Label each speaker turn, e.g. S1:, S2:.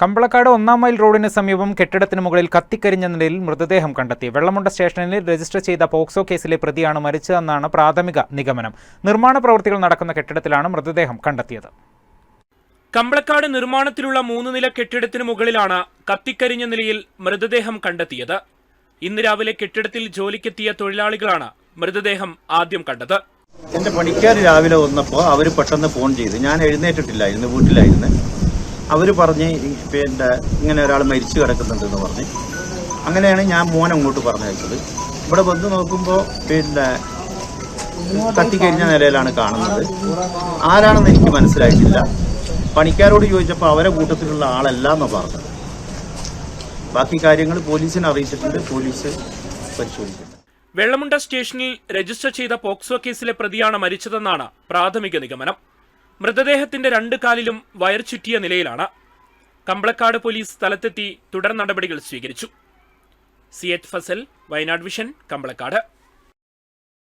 S1: കമ്പളക്കാട് ഒന്നാം മൈൽ റോഡിന് സമീപം കെട്ടിടത്തിന് മുകളിൽ കത്തിക്കരിഞ്ഞ നിലയിൽ മൃതദേഹം കണ്ടെത്തി. വെള്ളമുണ്ട സ്റ്റേഷനിൽ രജിസ്റ്റർ ചെയ്ത പോക്സോ കേസിലെ പ്രതിയാണ് മരിച്ചതെന്നാണ് പ്രാഥമിക നിഗമനം. നിർമ്മാണ പ്രവൃത്തികൾ നടക്കുന്ന കെട്ടിടത്തിലാണ് മൃതദേഹം കണ്ടെത്തിയത്.
S2: കമ്പളക്കാട് നിർമ്മാണത്തിലുള്ള മൂന്ന് നില കെട്ടിടത്തിന് മുകളിലാണ് കത്തിക്കരിഞ്ഞ നിലയിൽ മൃതദേഹം കണ്ടെത്തിയത്. ഇന്ന് രാവിലെ കെട്ടിടത്തിൽ ജോലിക്കെത്തിയ തൊഴിലാളികളാണ് മൃതദേഹം ആദ്യം കണ്ടത്.
S3: എന്റെ പണിക്കാർ രാവിലെ വന്നപ്പോൾ അവർ പെട്ടെന്ന് ഫോൺ ചെയ്തു ഞാൻ എഴുന്നേറ്റിട്ടില്ലായിരുന്നു വീട്ടിലായിരുന്നു. അവർ പറഞ്ഞ് പിന്നെ ഇങ്ങനെ ഒരാൾ മരിച്ചു കിടക്കുന്നുണ്ടെന്ന് പറഞ്ഞ്. അങ്ങനെയാണ് ഞാൻ മോൻ അങ്ങോട്ട് പറഞ്ഞയച്ചത്. ഇവിടെ വന്ന് നോക്കുമ്പോൾ പിന്നെ കത്തിക്കരിഞ്ഞ നിലയിലാണ് കാണുന്നത്. ആരാണെന്ന് എനിക്ക് മനസ്സിലായിട്ടില്ല. പണിക്കാരോട് ചോദിച്ചപ്പോൾ അവരെ കൂട്ടത്തിലുള്ള ആളല്ല എന്ന് പറഞ്ഞത്. ബാക്കി കാര്യങ്ങൾ പോലീസിനെ അറിയിച്ചിട്ടുണ്ട്. പോലീസ് പരിശോധിക്കുന്നു.
S2: വെള്ളമുണ്ട സ്റ്റേഷനിൽ രജിസ്റ്റർ ചെയ്ത പോക്സോ കേസിലെ പ്രതിയാണ് മരിച്ചതെന്നാണ് പ്രാഥമിക നിഗമനം. മൃതദേഹത്തിന്റെ രണ്ട് കാലിലും വയർ ചുറ്റിയ നിലയിലാണ്. കമ്പളക്കാട് പോലീസ് സ്ഥലത്തെത്തി തുടർ നടപടികൾ സ്വീകരിച്ചു. C H Fasal Wayanad vision Kambalakkad.